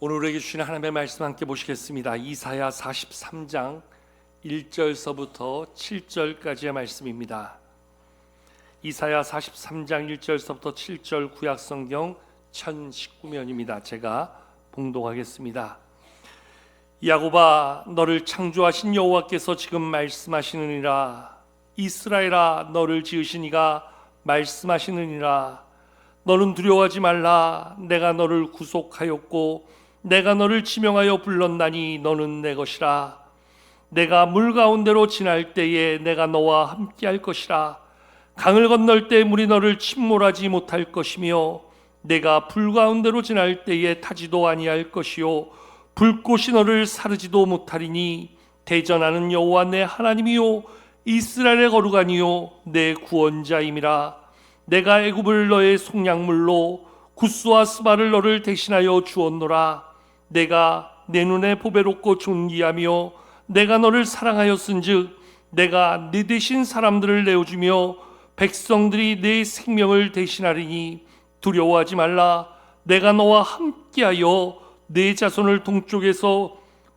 오늘 우리에게 주신 하나님의 말씀 함께 보시겠습니다. 이사야 43장 1절서부터 7절까지의 말씀입니다. 이사야 43장 1절서부터 7절 구약 성경 1019면입니다. 제가 봉독하겠습니다. 야곱아 너를 창조하신 여호와께서 지금 말씀하시느니라 이스라엘아 너를 지으신 이가 말씀하시느니라 너는 두려워하지 말라 내가 너를 구속하였고 내가 너를 지명하여 불렀나니 너는 내 것이라. 내가 물 가운데로 지날 때에 내가 너와 함께 할 것이라. 강을 건널 때 물이 너를 침몰하지 못할 것이며 내가 불 가운데로 지날 때에 타지도 아니할 것이요 불꽃이 너를 사르지도 못하리니 대전하는 여호와 내 하나님이요 이스라엘의 거룩하니요 내 구원자임이라. 내가 애굽을 너의 속량물로 구스와 스바를 너를 대신하여 주었노라 내가 내 눈에 보배롭고 존귀하며 내가 너를 사랑하였은즉 내가 네 대신 사람들을 내어주며 백성들이 내 생명을 대신하리니 두려워하지 말라. 내가 너와 함께하여 내 자손을 동쪽에서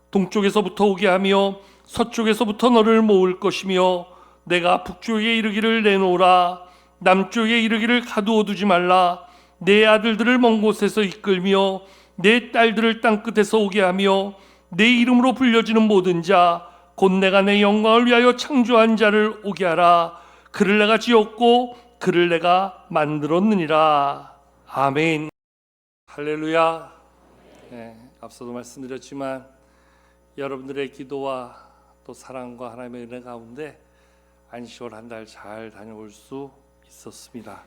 동쪽에서부터 오게 하며 서쪽에서부터 너를 모을 것이며 내가 북쪽에 이르기를 내놓으라. 남쪽에 이르기를 가두어 두지 말라. 내 아들들을 먼 곳에서 이끌며 내 딸들을 땅 끝에서 오게 하며 내 이름으로 불려지는 모든 자 곧 내가 내 영광을 위하여 창조한 자를 오게 하라. 그를 내가 지었고 그를 내가 만들었느니라. 아멘. 할렐루야. 네, 앞서도 말씀드렸지만 여러분들의 기도와 또 사랑과 하나님의 은혜 가운데 안식월 한 달 잘 다녀올 수 있었습니다.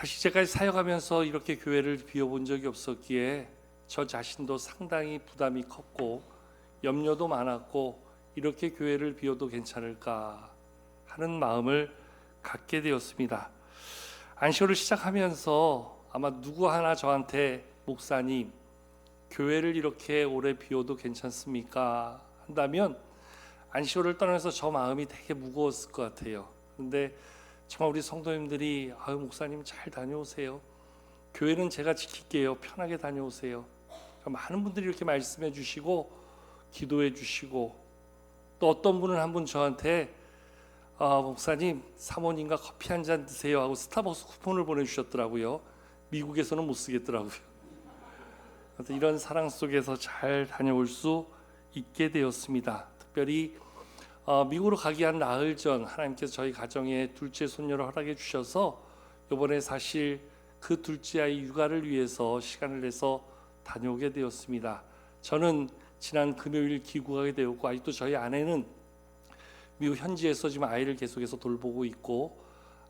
사실 제까지 사역하면서 이렇게 교회를 비워본 적이 없었기에 저 자신도 상당히 부담이 컸고 염려도 많았고 이렇게 교회를 비워도 괜찮을까 하는 마음을 갖게 되었습니다. 안식월을 시작하면서 아마 누구 하나 저한테 목사님 교회를 이렇게 오래 비워도 괜찮습니까? 한다면 안식월을 떠나서 저 마음이 되게 무거웠을 것 같아요. 근데 정말 우리 성도님들이 아유 목사님 잘 다녀오세요. 교회는 제가 지킬게요. 편하게 다녀오세요. 많은 분들이 이렇게 말씀해 주시고 기도해 주시고 또 어떤 분은 한 분 저한테 아, 목사님 사모님과 커피 한 잔 드세요 하고 스타벅스 쿠폰을 보내주셨더라고요. 미국에서는 못 쓰겠더라고요. 이런 사랑 속에서 잘 다녀올 수 있게 되었습니다. 특별히 어, 미국으로 가기 한 나흘 전 하나님께서 저희 가정에 둘째 손녀를 허락해 주셔서 이번에 사실 그 둘째 아이 육아를 위해서 시간을 내서 다녀오게 되었습니다. 저는 지난 금요일 귀국하게 되었고 아직도 저희 아내는 미국 현지에서 지금 아이를 계속해서 돌보고 있고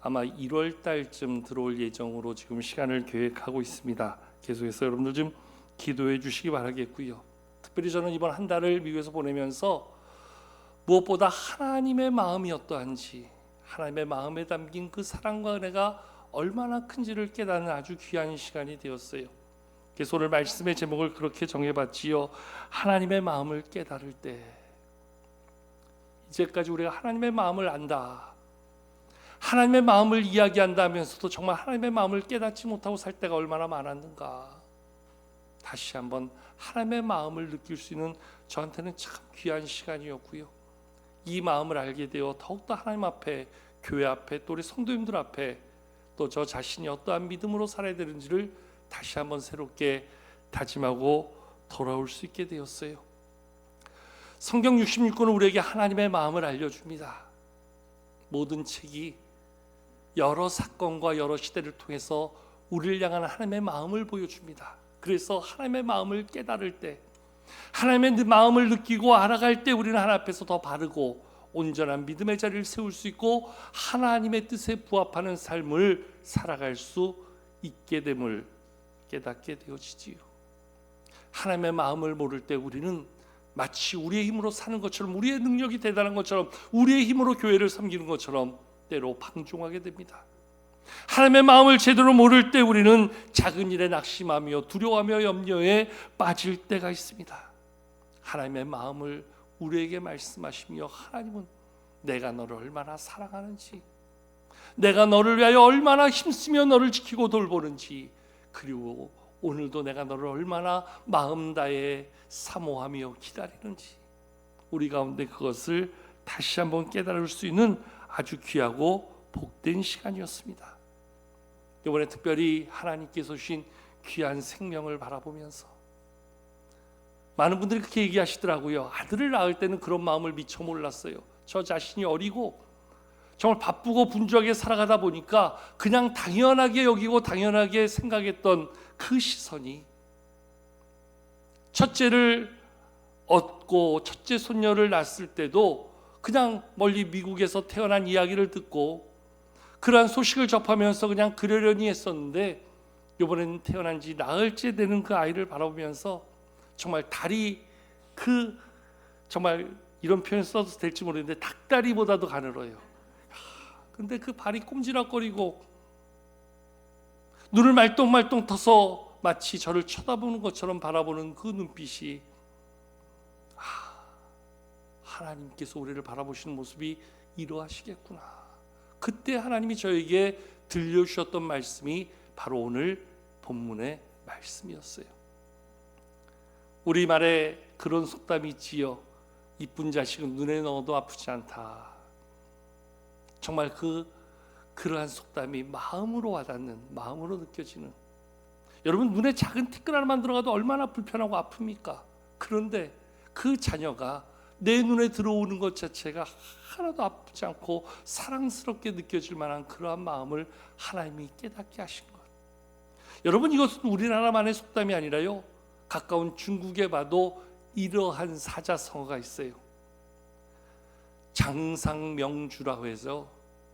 아마 1월 달쯤 들어올 예정으로 지금 시간을 계획하고 있습니다. 계속해서 여러분들 좀 기도해 주시기 바라겠고요. 특별히 저는 이번 한 달을 미국에서 보내면서 무엇보다 하나님의 마음이 어떠한지 하나님의 마음에 담긴 그 사랑과 은혜가 얼마나 큰지를 깨닫는 아주 귀한 시간이 되었어요. 그래서 오늘 말씀의 제목을 그렇게 정해봤지요. 하나님의 마음을 깨달을 때 이제까지 우리가 하나님의 마음을 안다. 하나님의 마음을 이야기한다면서도 정말 하나님의 마음을 깨닫지 못하고 살 때가 얼마나 많았는가. 다시 한번 하나님의 마음을 느낄 수 있는 저한테는 참 귀한 시간이었고요. 이 마음을 알게 되어 더욱더 하나님 앞에 교회 앞에 또 우리 성도님들 앞에 또 저 자신이 어떠한 믿음으로 살아야 되는지를 다시 한번 새롭게 다짐하고 돌아올 수 있게 되었어요. 성경 66권은 우리에게 하나님의 마음을 알려줍니다. 모든 책이 여러 사건과 여러 시대를 통해서 우리를 향한 하나님의 마음을 보여줍니다. 그래서 하나님의 마음을 깨달을 때 하나님의 마음을 느끼고 알아갈 때 우리는 하나님 앞에서 더 바르고 온전한 믿음의 자리를 세울 수 있고 하나님의 뜻에 부합하는 삶을 살아갈 수 있게 됨을 깨닫게 되어지지요. 하나님의 마음을 모를 때 우리는 마치 우리의 힘으로 사는 것처럼 우리의 능력이 대단한 것처럼 우리의 힘으로 교회를 섬기는 것처럼 때로 방종하게 됩니다. 하나님의 마음을 제대로 모를 때 우리는 작은 일에 낙심하며 두려워하며 염려에 빠질 때가 있습니다. 하나님의 마음을 우리에게 말씀하시며 하나님은 내가 너를 얼마나 사랑하는지 내가 너를 위하여 얼마나 힘쓰며 너를 지키고 돌보는지 그리고 오늘도 내가 너를 얼마나 마음 다해 사모하며 기다리는지 우리 가운데 그것을 다시 한번 깨달을 수 있는 아주 귀하고 복된 시간이었습니다. 이번에 특별히 하나님께서 주신 귀한 생명을 바라보면서 많은 분들이 그렇게 얘기하시더라고요. 아들을 낳을 때는 그런 마음을 미처 몰랐어요. 저 자신이 어리고 정말 바쁘고 분주하게 살아가다 보니까 그냥 당연하게 여기고 당연하게 생각했던 그 시선이 첫째를 얻고 첫째 손녀를 낳았을 때도 그냥 멀리 미국에서 태어난 이야기를 듣고 그러한 소식을 접하면서 그냥 그러려니 했었는데 이번에는 태어난 지 나흘째 되는 그 아이를 바라보면서 정말 다리 그 정말 이런 표현 써도 될지 모르겠는데 닭다리보다도 가늘어요. 근데 그 발이 꼼지락거리고 눈을 말똥말똥 터서 마치 저를 쳐다보는 것처럼 바라보는 그 눈빛이 아, 하나님께서 우리를 바라보시는 모습이 이러하시겠구나. 그때 하나님이 저에게 들려주셨던 말씀이 바로 오늘 본문의 말씀이었어요. 우리 말에 그런 속담이 있지요. 이쁜 자식은 눈에 넣어도 아프지 않다. 정말 그 그러한 속담이 마음으로 와닿는 마음으로 느껴지는 여러분 눈에 작은 티끌 하나만 들어가도 얼마나 불편하고 아픕니까? 그런데 그 자녀가 내 눈에 들어오는 것 자체가 하나도 아프지 않고 사랑스럽게 느껴질 만한 그러한 마음을 하나님이 깨닫게 하신 것. 여러분 이것은 우리나라만의 속담이 아니라요. 가까운 중국에 봐도 이러한 사자성어가 있어요. 장상명주라고 해서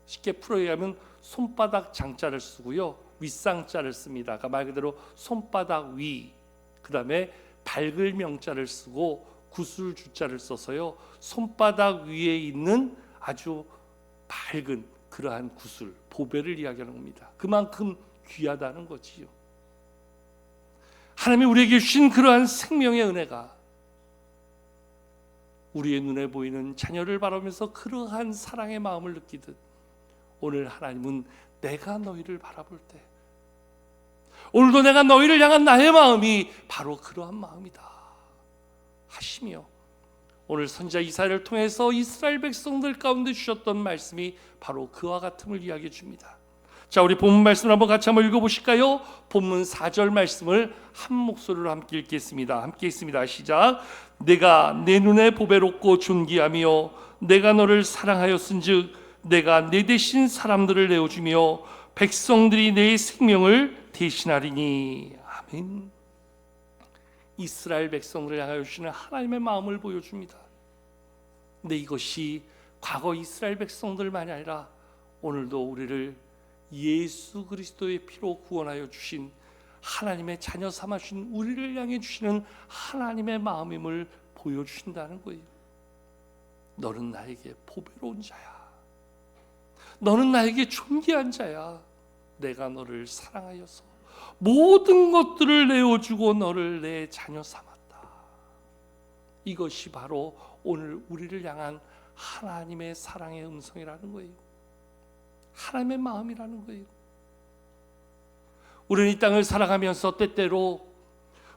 쉽게 풀어야하면 손바닥 장자를 쓰고요 윗상자를 씁니다. 그러니까 말 그대로 손바닥 위 그다음에 밝을 명자를 쓰고 구슬 주자를 써서요 손바닥 위에 있는 아주 밝은 그러한 구슬 보배를 이야기하는 겁니다. 그만큼 귀하다는 거지요. 하나님이 우리에게 주신 그러한 생명의 은혜가 우리의 눈에 보이는 자녀를 바라보면서 그러한 사랑의 마음을 느끼듯 오늘 하나님은 내가 너희를 바라볼 때 오늘도 내가 너희를 향한 나의 마음이 바로 그러한 마음이다 하시며 오늘 선자 이사야를 통해서 이스라엘 백성들 가운데 주셨던 말씀이 바로 그와 같음을 이야기해 줍니다. 자, 우리 본문 말씀을 한번 같이 한번 읽어 보실까요? 본문 4절 말씀을 한 목소리로 함께 읽겠습니다. 함께 읽습니다. 시작. 내가 내 눈에 보배롭고 존귀하며 내가 너를 사랑하였은즉 내가 내 대신 사람들을 내어 주며 백성들이 내 생명을 대신하리니. 아멘. 이스라엘 백성들을 향하여 주시는 하나님의 마음을 보여줍니다. 근데 이것이 과거 이스라엘 백성들만이 아니라 오늘도 우리를 예수 그리스도의 피로 구원하여 주신 하나님의 자녀 삼아 주신 우리를 향해 주시는 하나님의 마음임을 보여 주신다는 거예요. 너는 나에게 보배로운 자야. 너는 나에게 존귀한 자야. 내가 너를 사랑하여서 모든 것들을 내어주고 너를 내 자녀 삼았다. 이것이 바로 오늘 우리를 향한 하나님의 사랑의 음성이라는 거예요. 하나님의 마음이라는 거예요. 우리는 이 땅을 살아가면서 때때로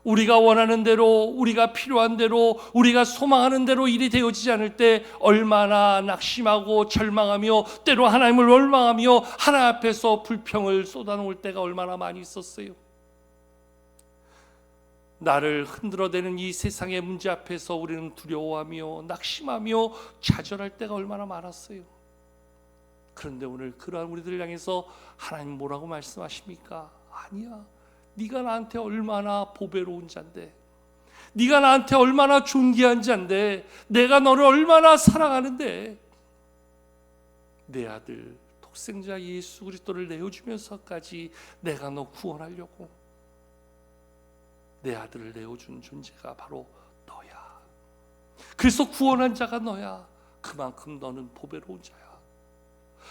우리가 원하는 대로 우리가 필요한 대로 우리가 소망하는 대로 일이 되어지지 않을 때 얼마나 낙심하고 절망하며 때로 하나님을 원망하며 하나님 앞에서 불평을 쏟아놓을 때가 얼마나 많이 있었어요. 나를 흔들어대는 이 세상의 문제 앞에서 우리는 두려워하며 낙심하며 좌절할 때가 얼마나 많았어요. 그런데 오늘 그러한 우리들을 향해서 하나님 뭐라고 말씀하십니까? 아니야. 네가 나한테 얼마나 보배로운 자인데 네가 나한테 얼마나 존귀한 자인데 내가 너를 얼마나 사랑하는데 내 아들 독생자 예수 그리스도를 내어주면서까지 내가 너 구원하려고 내 아들을 내어준 존재가 바로 너야. 그래서 구원한 자가 너야. 그만큼 너는 보배로운 자야.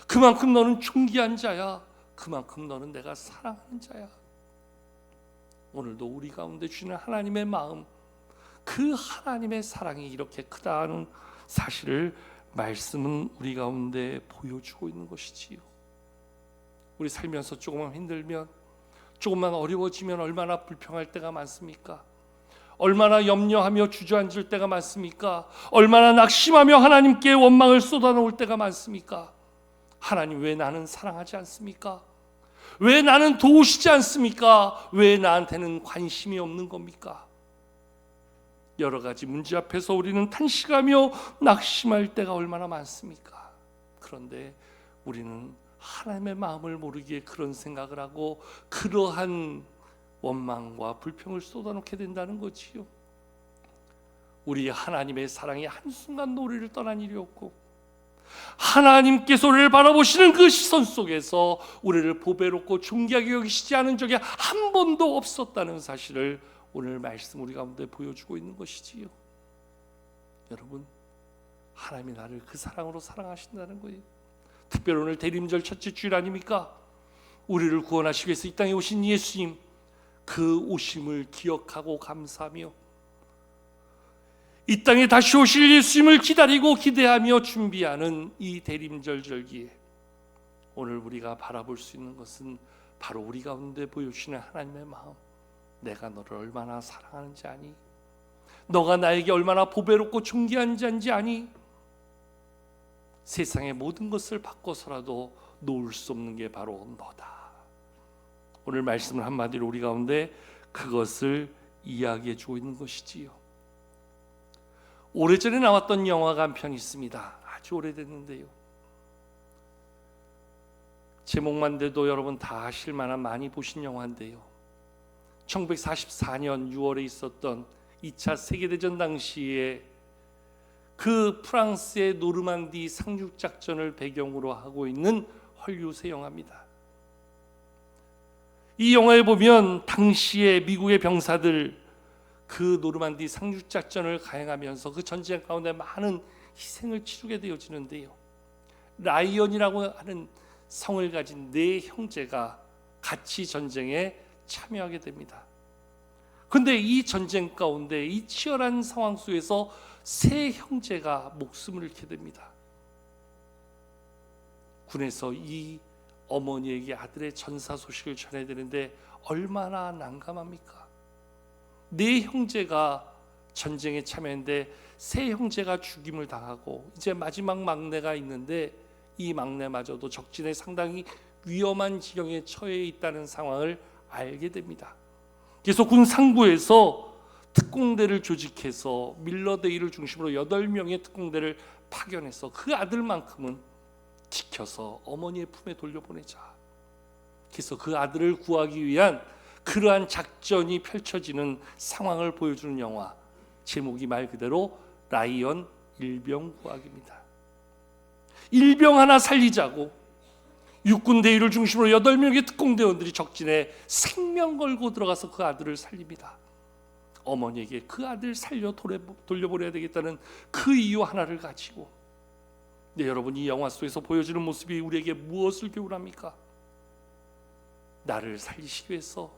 그만큼 너는 존귀한 자야. 그만큼 너는 내가 사랑하는 자야. 오늘도 우리 가운데 주시는 하나님의 마음, 그 하나님의 사랑이 이렇게 크다는 사실을 말씀은 우리 가운데 보여주고 있는 것이지요. 우리 살면서 조금만 힘들면 조금만 어려워지면 얼마나 불평할 때가 많습니까? 얼마나 염려하며 주저앉을 때가 많습니까? 얼마나 낙심하며 하나님께 원망을 쏟아놓을 때가 많습니까? 하나님 왜 나는 사랑하지 않습니까? 왜 나는 도우시지 않습니까? 왜 나한테는 관심이 없는 겁니까? 여러 가지 문제 앞에서 우리는 탄식하며 낙심할 때가 얼마나 많습니까? 그런데 우리는 하나님의 마음을 모르기에 그런 생각을 하고 그러한 원망과 불평을 쏟아놓게 된다는 거지요. 우리 하나님의 사랑이 한순간도 우리를 떠난 일이 없고 하나님께서 우리를 바라보시는 그 시선 속에서 우리를 보배롭고 존귀하게 여기시지 않은 적이 한 번도 없었다는 사실을 오늘 말씀 우리 가운데 보여주고 있는 것이지요. 여러분 하나님이 나를 그 사랑으로 사랑하신다는 거예요. 특별히 오늘 대림절 첫째 주일 아닙니까? 우리를 구원하시기 위해서 이 땅에 오신 예수님 그 오심을 기억하고 감사하며 이 땅에 다시 오실 예수님을 기다리고 기대하며 준비하는 이 대림절 절기에 오늘 우리가 바라볼 수 있는 것은 바로 우리 가운데 보여주시는 하나님의 마음. 내가 너를 얼마나 사랑하는지 아니? 너가 나에게 얼마나 보배롭고 존귀한지 아니? 세상의 모든 것을 바꿔서라도 놓을 수 없는 게 바로 너다. 오늘 말씀을 한마디로 우리 가운데 그것을 이야기해 주고 있는 것이지요. 오래전에 나왔던 영화가 한 편 있습니다. 아주 오래됐는데요. 제목만 돼도 여러분 다 아실 만한 많이 보신 영화인데요. 1944년 6월에 있었던 2차 세계대전 당시에 그 프랑스의 노르망디 상륙 작전을 배경으로 하고 있는 헐리우드 영화입니다. 이 영화에 보면 당시에 미국의 병사들 그 노르만디 상륙 작전을 가행하면서 그 전쟁 가운데 많은 희생을 치르게 되어지는데요. 라이언이라고 하는 성을 가진 네 형제가 같이 전쟁에 참여하게 됩니다. 근데 이 전쟁 가운데 이 치열한 상황 속에서 세 형제가 목숨을 잃게 됩니다. 군에서 이 어머니에게 아들의 전사 소식을 전해야 되는데 얼마나 난감합니까? 네 형제가 전쟁에 참여했는데 세 형제가 죽임을 당하고 이제 마지막 막내가 있는데 이 막내마저도 적진에 상당히 위험한 지경에 처해 있다는 상황을 알게 됩니다. 그래서 군 상부에서 특공대를 조직해서 밀러데이를 중심으로 여덟 명의 특공대를 파견해서 그 아들만큼은 지켜서 어머니의 품에 돌려보내자. 그래서 그 아들을 구하기 위한 그러한 작전이 펼쳐지는 상황을 보여주는 영화. 제목이 말 그대로 라이언 일병 구하기입니다. 일병 하나 살리자고 육군 대위를 중심으로 여덟 명의 특공대원들이 적진에 생명 걸고 들어가서 그 아들을 살립니다. 어머니에게 그 아들 살려 돌려보내야 되겠다는 그 이유 하나를 가지고 네, 여러분 이 영화 속에서 보여지는 모습이 우리에게 무엇을 교훈합니까? 나를 살리시기 위해서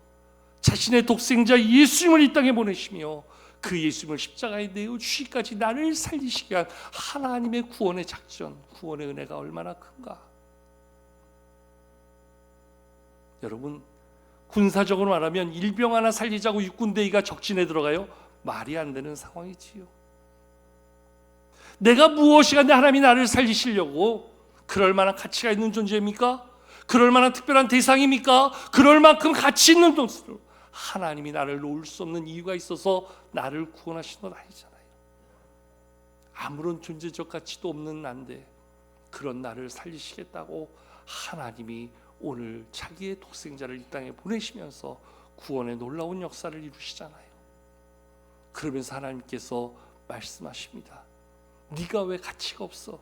자신의 독생자 예수님을 이 땅에 보내시며 그 예수님을 십자가에 내어 주시기까지 나를 살리시기 위한 하나님의 구원의 작전, 구원의 은혜가 얼마나 큰가? 여러분 군사적으로 말하면 일병 하나 살리자고 육군대위가 적진에 들어가요? 말이 안 되는 상황이지요. 내가 무엇이가 내 하나님이 나를 살리시려고 그럴 만한 가치가 있는 존재입니까? 그럴 만한 특별한 대상입니까? 그럴 만큼 가치 있는 존재로 하나님이 나를 놓을 수 없는 이유가 있어서 나를 구원하신 건 아니잖아요. 아무런 존재적 가치도 없는 난데 그런 나를 살리시겠다고 하나님이 오늘 자기의 독생자를 이 땅에 보내시면서 구원의 놀라운 역사를 이루시잖아요. 그러면서 하나님께서 말씀하십니다. 네가 왜 가치가 없어?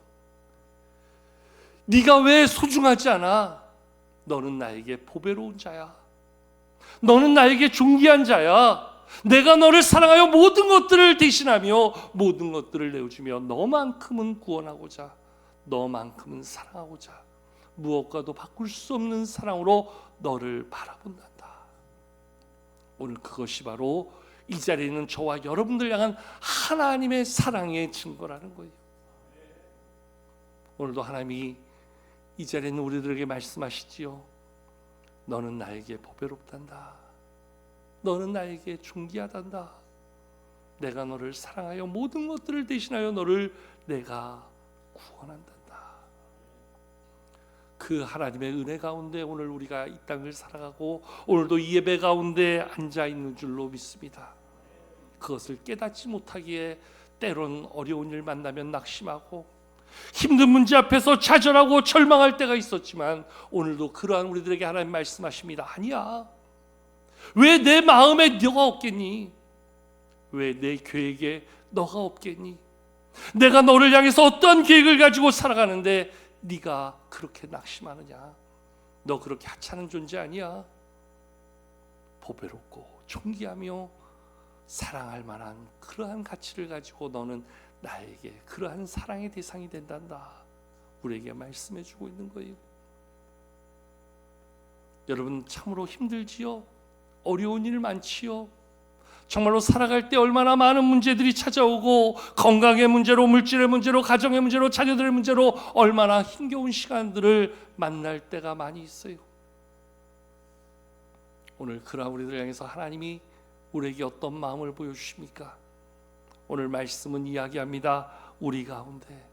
네가 왜 소중하지 않아? 너는 나에게 보배로운 자야. 너는 나에게 존귀한 자야. 내가 너를 사랑하여 모든 것들을 대신하며 모든 것들을 내어주며 너만큼은 구원하고자 너만큼은 사랑하고자 무엇과도 바꿀 수 없는 사랑으로 너를 바라본단다. 오늘 그것이 바로 이 자리에 있는 저와 여러분들 향한 하나님의 사랑의 증거라는 거예요. 오늘도 하나님이 이 자리에 있는 우리들에게 말씀하시지요. 너는 나에게 보배롭단다. 너는 나에게 존귀하단다. 내가 너를 사랑하여 모든 것들을 대신하여 너를 내가 구원한단다. 그 하나님의 은혜 가운데 오늘 우리가 이 땅을 살아가고 오늘도 이 예배 가운데 앉아 있는 줄로 믿습니다. 그것을 깨닫지 못하기에 때론 어려운 일 만나면 낙심하고 힘든 문제 앞에서 좌절하고 절망할 때가 있었지만 오늘도 그러한 우리들에게 하나님 말씀하십니다. 아니야. 왜 내 마음에 너가 없겠니? 왜 내 계획에 너가 없겠니? 내가 너를 향해서 어떤 계획을 가지고 살아가는데 네가 그렇게 낙심하느냐? 너 그렇게 하찮은 존재 아니야? 보배롭고 존귀하며 사랑할 만한 그러한 가치를 가지고 너는 나에게 그러한 사랑의 대상이 된단다. 우리에게 말씀해 주고 있는 거예요. 여러분 참으로 힘들지요? 어려운 일 많지요? 정말로 살아갈 때 얼마나 많은 문제들이 찾아오고 건강의 문제로 물질의 문제로 가정의 문제로 자녀들의 문제로 얼마나 힘겨운 시간들을 만날 때가 많이 있어요. 오늘 그러한 우리들 향해서 하나님이 우리에게 어떤 마음을 보여주십니까? 오늘 말씀은 이야기합니다. 우리 가운데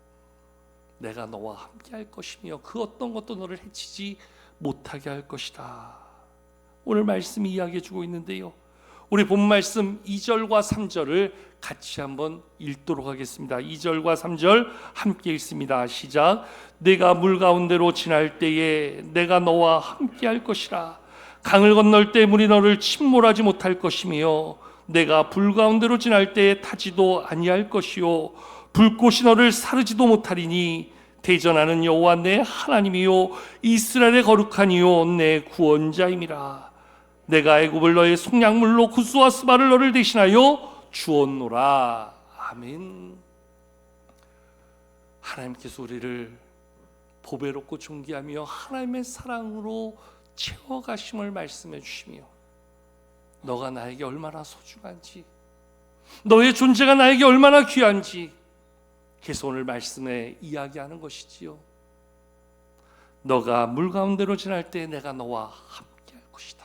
내가 너와 함께 할 것이며 그 어떤 것도 너를 해치지 못하게 할 것이다. 오늘 말씀이 이야기해 주고 있는데요. 우리 본 말씀 2절과 3절을 같이 한번 읽도록 하겠습니다. 2절과 3절 함께 읽습니다. 시작. 내가 물 가운데로 지날 때에 내가 너와 함께 할 것이라. 강을 건널 때 물이 너를 침몰하지 못할 것이며 내가 불 가운데로 지날 때에 타지도 아니할 것이요. 불꽃이 너를 사르지도 못하리니 대전하는 여호와 내 하나님이요. 이스라엘의 거룩한 이요. 내 구원자임이라. 내가 애굽을 너의 속량물로 구스와 스바를 너를 대신하여 주었노라. 아멘. 하나님께서 우리를 보배롭고 존귀하며 하나님의 사랑으로 채워가심을 말씀해 주시며 너가 나에게 얼마나 소중한지 너의 존재가 나에게 얼마나 귀한지 그래서 오늘 말씀에 이야기하는 것이지요. 너가 물 가운데로 지날 때 내가 너와 함께 할 것이다.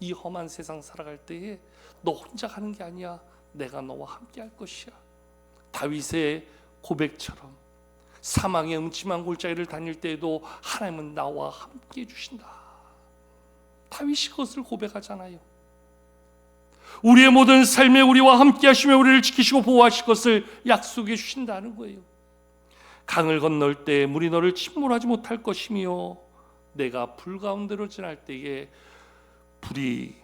이 험한 세상 살아갈 때에 너 혼자 가는 게 아니야. 내가 너와 함께 할 것이야. 다윗의 고백처럼 사망의 음침한 골짜기를 다닐 때에도 하나님은 나와 함께 해 주신다. 다윗이 그것을 고백하잖아요. 우리의 모든 삶에 우리와 함께 하시며 우리를 지키시고 보호하실 것을 약속해 주신다는 거예요. 강을 건널 때 물이 너를 침몰하지 못할 것이며 내가 불 가운데로 지날 때에 불이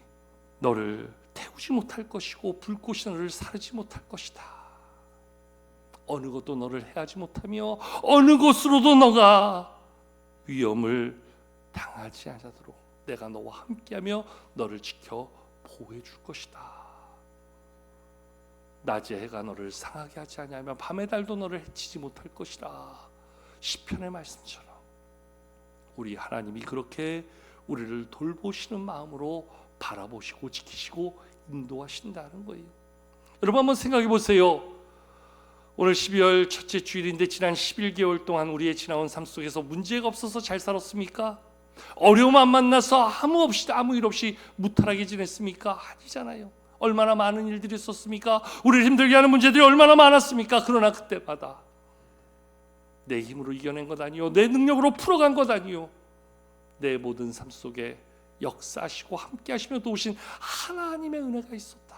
너를 태우지 못할 것이고 불꽃이 너를 사르지 못할 것이다. 어느 것도 너를 해하지 못하며 어느 곳으로도 너가 위험을 당하지 않도록 내가 너와 함께하며 너를 지켜 보호해 줄 것이다. 낮에 해가 너를 상하게 하지 아니하며 밤의 달도 너를 해치지 못할 것이다. 시편의 말씀처럼 우리 하나님이 그렇게 우리를 돌보시는 마음으로 바라보시고 지키시고 인도하신다는 거예요. 여러분 한번 생각해 보세요. 오늘 12월 첫째 주일인데 지난 11개월 동안 우리의 지나온 삶 속에서 문제가 없어서 잘 살았습니까? 어려움 안 만나서 아무 없이 아무 일 없이 무탈하게 지냈습니까? 아니잖아요. 얼마나 많은 일들이 있었습니까? 우리를 힘들게 하는 문제들이 얼마나 많았습니까? 그러나 그때마다 내 힘으로 이겨낸 것 아니요, 내 능력으로 풀어간 것 아니요, 내 모든 삶 속에 역사하시고 함께하시며 도우신 하나님의 은혜가 있었다.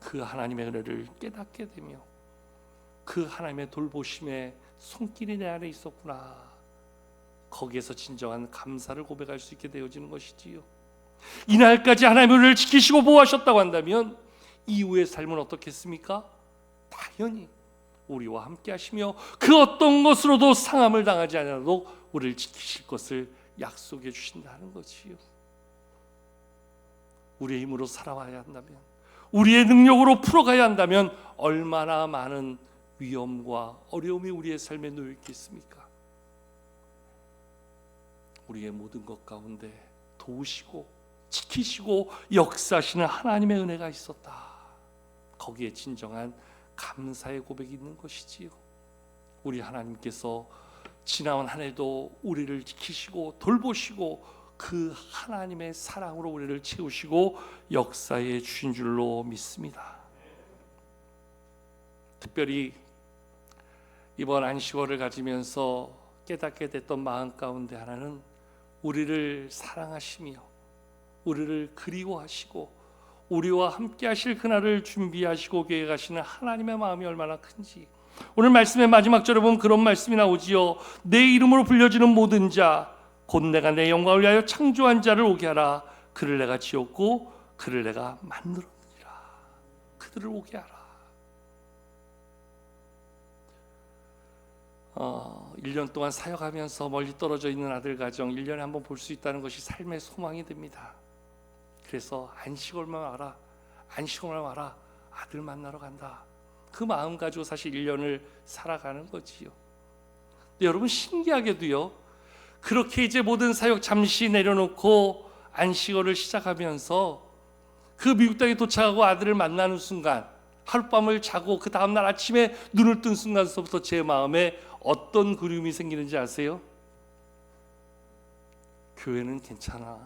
그 하나님의 은혜를 깨닫게 되며 그 하나님의 돌보심의 손길이 내 안에 있었구나. 거기에서 진정한 감사를 고백할 수 있게 되어지는 것이지요. 이날까지 은혜를 지키시고 보호하셨다고 한다면 이후의 삶은 어떻겠습니까? 당연히 우리와 함께 하시며 그 어떤 것으로도 상함을 당하지 않아도 우리를 지키실 것을 약속해 주신다는 거지요. 우리의 힘으로 살아와야 한다면 우리의 능력으로 풀어가야 한다면 얼마나 많은 위험과 어려움이 우리의 삶에 놓여 있겠습니까? 우리의 모든 것 가운데 도우시고 지키시고 역사하시는 하나님의 은혜가 있었다. 거기에 진정한 감사의 고백이 있는 것이지요. 우리 하나님께서 지나온 한 해도 우리를 지키시고 돌보시고 그 하나님의 사랑으로 우리를 채우시고 역사에 주신 줄로 믿습니다. 특별히 이번 안식월을 가지면서 깨닫게 됐던 마음 가운데 하나는 우리를 사랑하시며 우리를 그리워하시고 우리와 함께 하실 그날을 준비하시고 계획하시는 하나님의 마음이 얼마나 큰지. 오늘 말씀의 마지막 절에 보면 그런 말씀이 나오지요. 내 이름으로 불려지는 모든 자 곧 내가 내 영광을 위하여 창조한 자를 오게 하라. 그를 내가 지었고 그를 내가 만들었느니라. 그들을 오게 하라 어, 1년 동안 사역하면서 멀리 떨어져 있는 아들 가정 1년에 한 번 볼 수 있다는 것이 삶의 소망이 됩니다. 그래서 안식월만 와라. 안식월만 와라. 아들 만나러 간다. 그 마음 가지고 사실 1년을 살아가는 거지요. 근데 여러분 신기하게도요. 그렇게 이제 모든 사역 잠시 내려놓고 안식월을 시작하면서 그 미국 땅에 도착하고 아들을 만나는 순간 하룻밤을 자고 그 다음날 아침에 눈을 뜬 순간서부터 제 마음에 어떤 그리움이 생기는지 아세요? 교회는 괜찮아.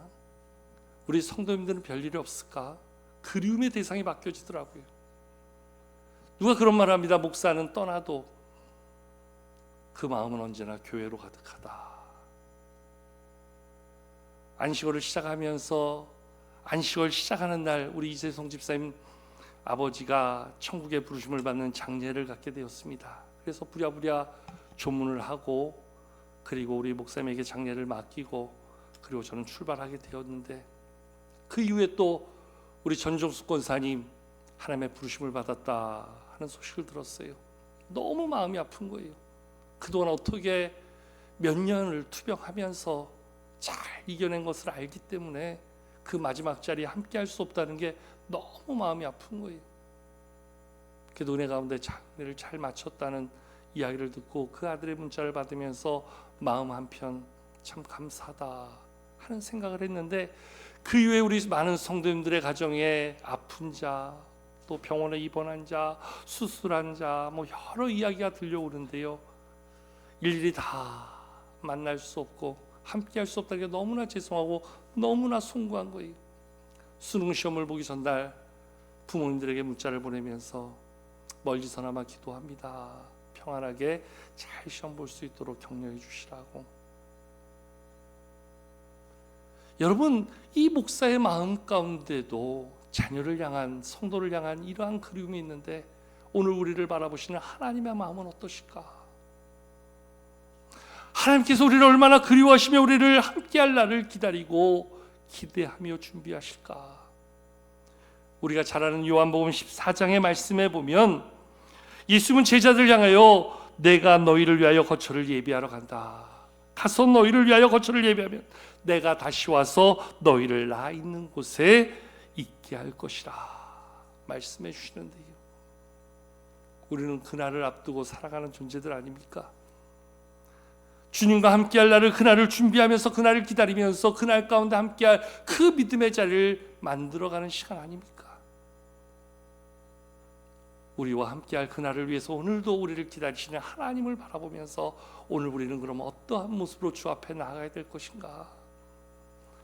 우리 성도님들은 별일이 없을까? 그리움의 대상이 바뀌어지더라고요. 누가 그런 말을 합니다. 목사는 떠나도 그 마음은 언제나 교회로 가득하다. 안식월을 시작하면서 안식월 시작하는 날 우리 이세성 집사님 아버지가 천국의 부르심을 받는 장례를 갖게 되었습니다. 그래서 부랴부랴 조문을 하고 그리고 우리 목사님에게 장례를 맡기고 그리고 저는 출발하게 되었는데 그 이후에 또 우리 전종숙 권사님 하나님의 부르심을 받았다 하는 소식을 들었어요. 너무 마음이 아픈 거예요. 그동안 어떻게 몇 년을 투병하면서 잘 이겨낸 것을 알기 때문에 그 마지막 자리에 함께 할 수 없다는 게 너무 마음이 아픈 거예요. 그래도 은혜 가운데 장례를 잘 마쳤다는 이야기를 듣고 그 아들의 문자를 받으면서 마음 한편 참 감사하다 하는 생각을 했는데 그 이후에 우리 많은 성도님들의 가정에 아픈 자, 또 병원에 입원한 자, 수술한 자, 뭐 여러 이야기가 들려오는데요. 일일이 다 만날 수 없고 함께 할 수 없다는 게 너무나 죄송하고 너무나 송구한 거예요. 수능 시험을 보기 전날 부모님들에게 문자를 보내면서 멀리서나마 기도합니다. 평안하게 잘 시험 볼 수 있도록 격려해 주시라고. 여러분 이 목사의 마음 가운데도 자녀를 향한 성도를 향한 이러한 그리움이 있는데 오늘 우리를 바라보시는 하나님의 마음은 어떠실까? 하나님께서 우리를 얼마나 그리워하시며 우리를 함께할 날을 기다리고 기대하며 준비하실까? 우리가 잘 아는 요한복음 14장의 말씀에 보면 예수님은 제자들 향하여 내가 너희를 위하여 거처를 예비하러 간다. 가서 너희를 위하여 거처를 예비하면 내가 다시 와서 너희를 나 있는 곳에 있게 할 것이라 말씀해 주시는데요. 우리는 그날을 앞두고 살아가는 존재들 아닙니까? 주님과 함께할 날을 그날을 준비하면서 그날을 기다리면서 그날 가운데 함께할 그 믿음의 자리를 만들어가는 시간 아닙니까? 우리와 함께할 그날을 위해서 오늘도 우리를 기다리시는 하나님을 바라보면서 오늘 우리는 그럼 어떠한 모습으로 주 앞에 나아가야 될 것인가?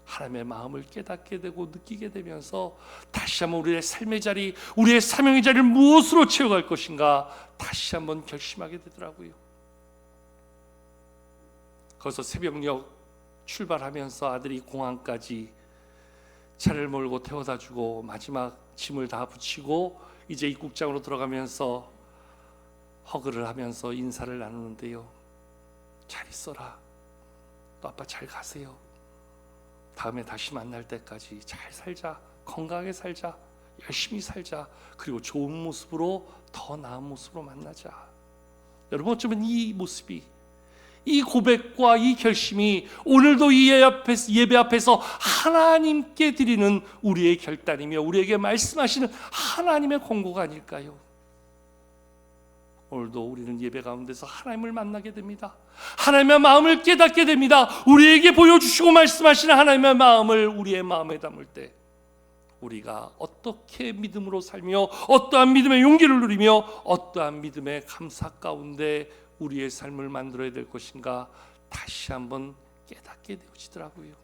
하나님의 마음을 깨닫게 되고 느끼게 되면서 다시 한번 우리의 삶의 자리, 우리의 사명의 자리를 무엇으로 채워갈 것인가 다시 한번 결심하게 되더라고요. 거기서 새벽녘 출발하면서 아들이 공항까지 차를 몰고 태워다 주고 마지막 짐을 다 붙이고 이제 입국장으로 들어가면서 허그를 하면서 인사를 나누는데요. 잘 있어라. 또 아빠 잘 가세요. 다음에 다시 만날 때까지 잘 살자. 건강하게 살자. 열심히 살자. 그리고 좋은 모습으로 더 나은 모습으로 만나자. 여러분 어쩌면 이 모습이 이 고백과 이 결심이 오늘도 이 예배 앞에서, 하나님께 드리는 우리의 결단이며 우리에게 말씀하시는 하나님의 권고가 아닐까요? 오늘도 우리는 예배 가운데서 하나님을 만나게 됩니다. 하나님의 마음을 깨닫게 됩니다. 우리에게 보여주시고 말씀하시는 하나님의 마음을 우리의 마음에 담을 때 우리가 어떻게 믿음으로 살며 어떠한 믿음의 용기를 누리며 어떠한 믿음의 감사 가운데 우리의 삶을 만들어야 될 것인가 다시 한번 깨닫게 되어지더라고요.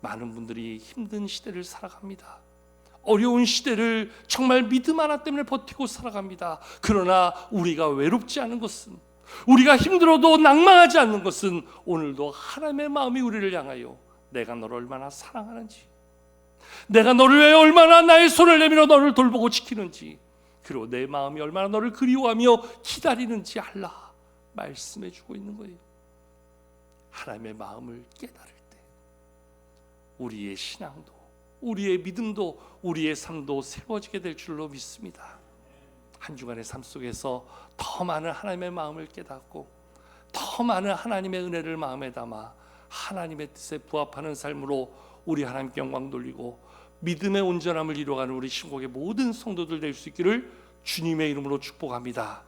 많은 분들이 힘든 시대를 살아갑니다. 어려운 시대를 정말 믿음 하나 때문에 버티고 살아갑니다. 그러나 우리가 외롭지 않은 것은 우리가 힘들어도 낭망하지 않는 것은 오늘도 하나님의 마음이 우리를 향하여 내가 너를 얼마나 사랑하는지 내가 너를 위해 얼마나 나의 손을 내밀어 너를 돌보고 지키는지 그리고 내 마음이 얼마나 너를 그리워하며 기다리는지 알라 말씀해 주고 있는 거예요. 하나님의 마음을 깨달을 때 우리의 신앙도 우리의 믿음도 우리의 삶도 새로워지게 될 줄로 믿습니다. 한 주간의 삶 속에서 더 많은 하나님의 마음을 깨닫고 더 많은 하나님의 은혜를 마음에 담아 하나님의 뜻에 부합하는 삶으로 우리 하나님께 영광 돌리고 믿음의 온전함을 이루어가는 우리 신곡의 모든 성도들 될 수 있기를 주님의 이름으로 축복합니다.